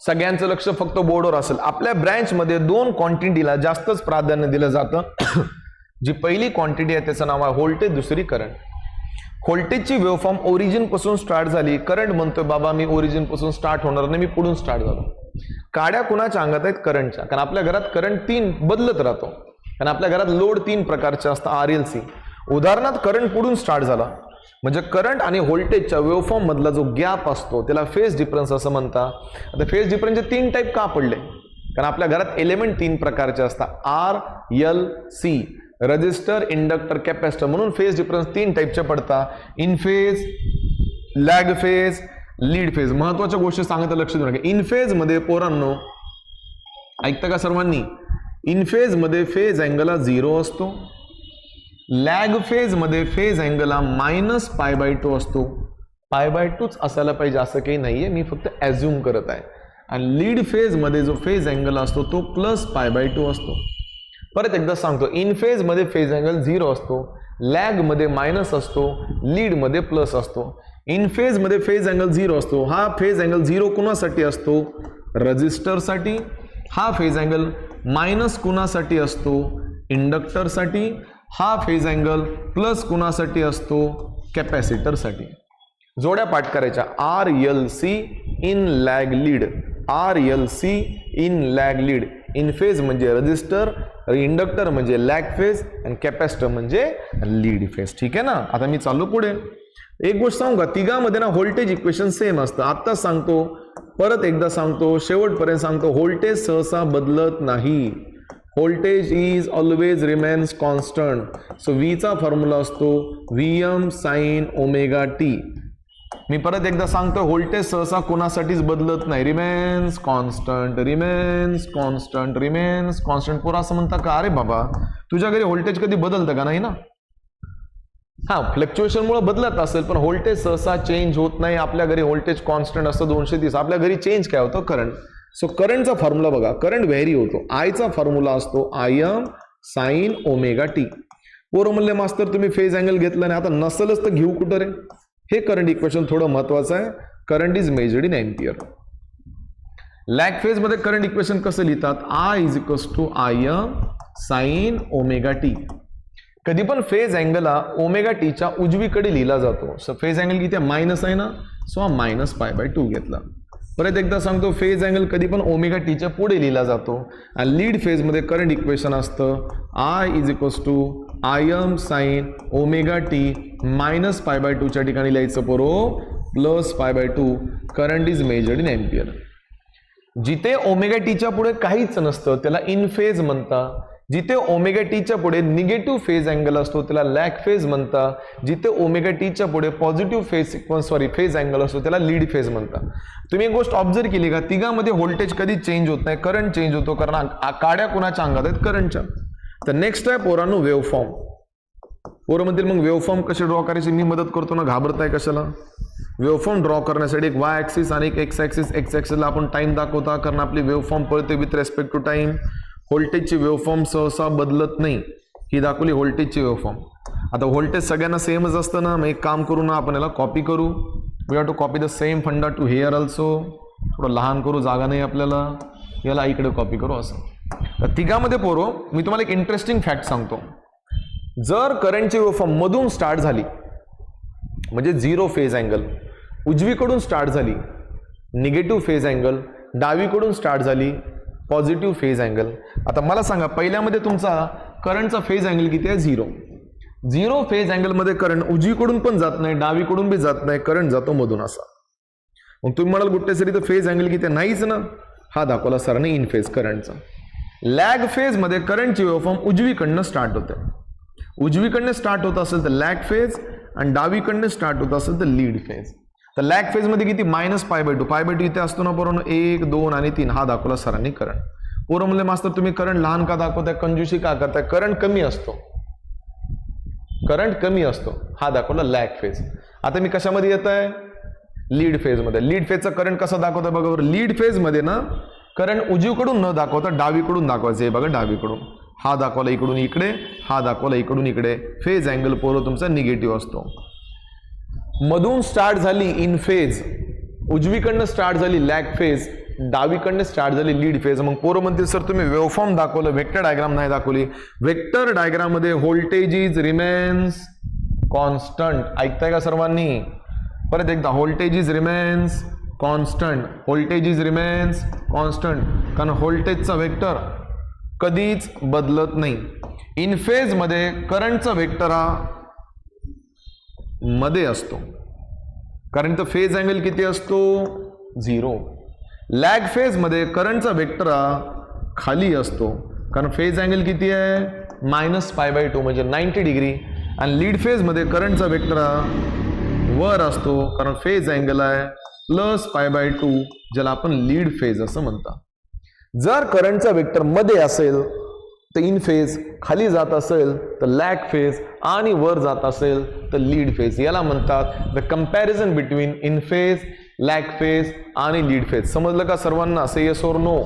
सगळ्यांचं लक्ष फक्त बोर्डवर असेल. आपल्या ब्रँचमध्ये दोन क्वांटिटीला जास्तच प्राधान्य दिलं जातं. जी पहिली क्वांटिटी आहे त्याचं नाव आहे व्होल्टेज दुसरी करंट व्होल्टेजची वेवफॉर्म ओरिजिनपासून स्टार्ट झाली. करंट म्हणतोय बाबा मी ओरिजिनपासून स्टार्ट होणार नाही मी पुढून स्टार्ट झालो. काड्या कुणाच्या अंगात आहेत? करंटच्या कारण आपल्या घरात करंट तीन बदलत राहतो. कारण आपल्या घरात लोड तीन प्रकारचे असतात आर एल सी उदाहरणार्थ करंट पुढून स्टार्ट झाला. म्हणजे करंट आणि व्होल्टेजच्या वेवफॉर्म मधला जो गॅप असतो त्याला फेज डिफरन्स असं म्हणतात. आता फेज डिफरन्सचे तीन टाईप का पडले? कारण आपल्या घरात एलिमेंट तीन प्रकारचे असतात. R L C register inductor capacitor म्हणून फेज डिफरन्स तीन टाईपचे पडतात. In phase lag phase lead phase महत्त्वाच्या गोष्टी सांगत लक्ष देऊ नका. इन फेजमध्ये पोरांनो ऐकता का सर्वांनी? इन फेजमध्ये फेज अँगल झिरो असतो. लॅग फेजमध्ये फेज अँगल हा मायनस पाय बाय टू असतो. पाय बाय टूच असायला पाहिजे असं काही नाही आहे मी फक्त ॲझ्युम करत आहे. आणि लीड फेजमध्ये जो फेज अँगल असतो तो प्लस पाय बाय टू असतो. परत एकदा सांगतो इन फेजमध्ये फेज अँगल झिरो असतो. लॅगमध्ये मायनस असतो. लीडमध्ये प्लस असतो. इन फेजमध्ये फेज अँगल झिरो असतो. हा फेज अँगल झिरो कुणासाठी असतो? रजिस्टरसाठी हा फेज अँगल मायनस कुणासाठी असतो? इंडक्टरसाठी हा फेज अँगल प्लस कुणासाठी असतो? कॅपॅसिटरसाठी. जोड्या पाठ करायच्या. R L C in lag lead R L C in lag lead in phase म्हणजे रजिस्टर इंडक्टर म्हणजे लॅग फेज आणि कॅपॅसिटर म्हणजे लीड फेज ठीक आहे ना? आता मी चाललो पुढे. एक गोष्ट सांगू का? तिघामध्ये ना व्होल्टेज इक्वेशन सेम असतं. आत्ताच सांगतो परत एकदा सांगतो शेवटपर्यंत सांगतो व्होल्टेज सहसा बदलत नाही. Voltage is always remains constant so व्हीचा formula असतो V M sine omega T मी परत एकदा सांगतो व्होल्टेज सहसा कोणासाठीच बदलत नाही. Remains constant remains constant remains constant पोरा असं म्हणता का अरे बाबा तुझ्या घरी व्होल्टेज कधी बदलतं का नाही ना? हा फ्लक्च्युएशनमुळे बदलत असेल पण व्होल्टेज सहसा चेंज होत नाही. आपल्या घरी व्होल्टेज कॉन्स्टंट असतं दोनशे तीस. आपल्या घरी चेंज काय होतं? करंट सो करंटचा फॉर्म्युला बघा. करंट व्हॅरी होतो. आयचा फॉर्म्युला असतो I M sine omega T पोरं म्हणले मास्तर तुम्ही फेज अँगल घेतला नाही. आता नसलच तर घेऊ कुठं रे? हे करंट इक्वेशन थोडं महत्वाचं आहे. Current is measured in ampere lag फेजमध्ये करंट इक्वेशन कसं लिहितात? I is equals to I M sine omega T कधी पण फेज अँगल हा ओमेगा टीच्या उजवीकडे लिहिला जातो. सो फेज अँगल किती मायनस आहे ना? सो हा मायनस पाय बाय टू घेतला. परत एकदा सांगतो फेज अँगल कधी पण ओमेगा टीच्या पुढे लिहिला जातो. आणि लीड फेजमध्ये करंट इक्वेशन असतं. I is equals to I M sine omega T minus pi by टूच्या ठिकाणी लिहायचं पोरो. Plus pi by two current is measured in ampere जिथे ओमेगा टीच्या पुढे काहीच नसतं त्याला इन फेज म्हणतात. जिथे ओमेगा टीच्या पुढे निगेटिव्ह फेज अँगल असतो त्याला लॅक फेज म्हणतात. जिथे ओमेगा टीच्या पुढे positive phase sequence sorry phase angle असतो त्याला लीड फेज म्हणता तुम्ही एक गोष्ट ऑब्झर्व केली का? तिघामध्ये व्होल्टेज कधी चेंज होत नाही करंट चेंज होतो कारण काड्या कुणाच्या अंगात आहेत? करंटच्या तर नेक्स्ट आहे पोरांनो वेवफॉर्म पोरं म्हणतील मग वेवफॉर्म कसे ड्रॉ करायचे? मी मदत करतो ना घाबरताय कशाला? वेवफॉर्म ड्रॉ करण्यासाठी एक वाय ॲक्सिस आणि एक एक्स ॲक्सिस एक्स ॲक्सिसला आपण टाइम दाखवता कारण आपली वेवफॉर्म पळते विथ रेस्पेक्ट टू टाइम व्होल्टेजची वेवफॉर्म सहसा बदलत नाही. ही दाखवली व्होल्टेजची वेवफॉर्म. आता व्होल्टेज सगळ्यांना सेमच असतं ना मग एक काम करू ना आपण याला कॉपी करू. We have to copy the same funda to here also थोडं लहान करू जागा नाही आपल्याला. याला इकडे कॉपी करू असं. तर तिघामध्ये पोरो मी तुम्हाला एक इंटरेस्टिंग फॅक्ट सांगतो. जर करंटची वेवफॉर्म मधून स्टार्ट झाली म्हणजे झिरो फेज अँगल उजवीकडून स्टार्ट झाली निगेटिव्ह फेज अँगल डावीकडून स्टार्ट झाली पॉझिटिव्ह फेज अँगल. आता मला सांगा पहिल्यामध्ये तुमचा करंटचा फेज अँगल किती आहे? झिरो. झिरो फेज अँगलमध्ये करंट उजवीकडून पण जात नाही डावीकडून बी जात नाही करंट जातो मधून असा. मग तुम्ही म्हणाल गुट्टेसरी तर फेज अँगल किती आहे? नाहीच ना. हा दाखवला सरांनी इन फेज करंटचा. लॅग फेजमध्ये करंटची वेवफॉर्म उजवीकडनं स्टार्ट होते. उजवीकडनं स्टार्ट होत असेल तर लॅग फेज आणि डावीकडनं स्टार्ट होत असेल तर लीड फेज तर लॅग फेजमध्ये किती? Minus pi by two pi by two इथे असतो ना बरोबर एक दोन आणि तीन. हा दाखवला सरांनी करंट पोरं म्हणले मास्तर तुम्ही करंट लहान का दाखवताय? कंजूशी का करताय? करंट कमी असतो. करंट कमी असतो. हा दाखवला लॅग फेज आता मी कशामध्ये येत आहे लीड फेजमध्ये लीड फेजचा करंट कसा दाखवता बघा बरं. लीड फेजमध्ये ना करंट उजवीकडून न दाखवता डावीकडून दाखवायचं. आहे बघा डावीकडून. हा दाखवला इकडून इकडे. हा दाखवला इकडून इकडे. फेज अँगल पोरं तुमचा निगेटिव्ह असतो. मधून स्टार्ट झाली इन फेज उजवीकडनं स्टार्ट झाली लॅग फेज डावीकडनं स्टार्ट झाली लीड फेज मग पोरं म्हणतील सर तुम्ही वेवफॉर्म दाखवलं व्हेक्टर डायग्राम नाही दाखवली. व्हेक्टर डायग्राममध्ये व्होल्टेज इज रिमेन्स कॉन्स्टंट ऐकताय का सर्वांनी? परत एकदा voltage is remains constant voltage is remains constant कारण व्होल्टेजचा व्हेक्टर कधीच बदलत नाही. इन फेजमध्ये करंटचा व्हेक्टर हा मध्ये असतो. कारण तर फेज अँगल किती असतो? झिरो लॅग फेजमध्ये करंटचा वेक्टर खाली असतो. कारण फेज अँगल किती आहे? मायनस फाय बाय टू म्हणजे नाईन्टी डिग्री आणि लीड फेजमध्ये करंटचा वेक्टर वर असतो. कारण फेज अँगल आहे प्लस फाय बाय टू ज्याला आपण लीड फेज असं म्हणतात. जर करंटचा वेक्टरमध्ये असेल तर इन फेज खाली जात असेल तर लॅक फेज आणि वर जात असेल तर लीड फेज याला म्हणतात the comparison between in phase lag phase आणि लीड फेज समजलं का सर्वांना? से येस ओर नो